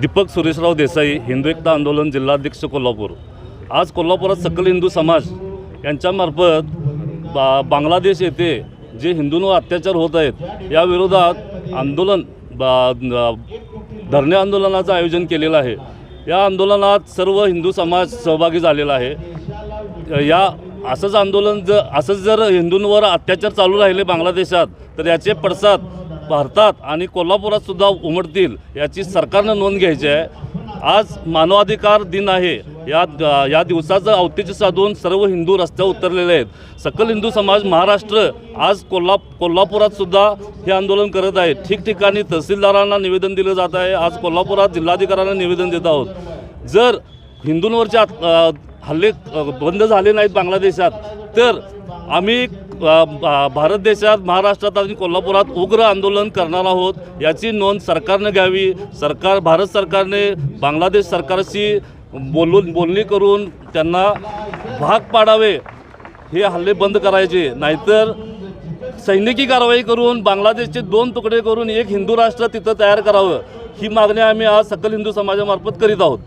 दीपक सुरेशराव देसाई हिंदू एकता आंदोलन जिल्हाध्यक्ष कोल्हापूर. आज कोल्हापुरात सकल हिंदू समाज यांच्यामार्फत बा बांगलादेश येथे जे हिंदूंवर अत्याचार होत आहेत याविरोधात आंदोलन बा धरणे आंदोलनाचं आयोजन केलेलं आहे. या आंदोलनात सर्व हिंदू समाज सहभागी झालेला आहे. या असंच आंदोलन जर असंच जर हिंदूंवर अत्याचार चालू राहिले बांगलादेशात तर याचे पडसाद भारतात आणि कोल्हापुरात सुद्धा उमटतील याची सरकारनं नोंद घ्यायची आहे. आज मानवाधिकार दिन आहे. या या दिवसाचं औचित्य साधून सर्व हिंदू रस्त्यावर उतरलेले आहेत. सकल हिंदू समाज महाराष्ट्र आज कोल्हा कोल्हापुरात सुद्धा हे आंदोलन करत आहे. ठिकठिकाणी तहसीलदारांना निवेदन दिलं जात आहे. आज कोल्हापुरात जिल्हाधिकाऱ्यांना निवेदन देत आहोत. जर हिंदूंवरचे हल्ले बंद झाले नाहीत बांगलादेशात तर आम्ही भारत देशात महाराष्ट्रात आणि कोल्हापुरात उग्र आंदोलन करणार आहोत याची नोंद सरकारनं घ्यावी. सरकार भारत सरकारने बांगलादेश सरकारशी बोलून बोलणी करून त्यांना भाग पाडावे हे हल्ले बंद करायचे. नाहीतर सैनिकी कारवाई करून बांगलादेशचे दोन तुकडे करून एक हिंदू राष्ट्र तिथं तयार करावं. ही मागणी आम्ही आज सकल हिंदू समाजामार्फत करीत आहोत.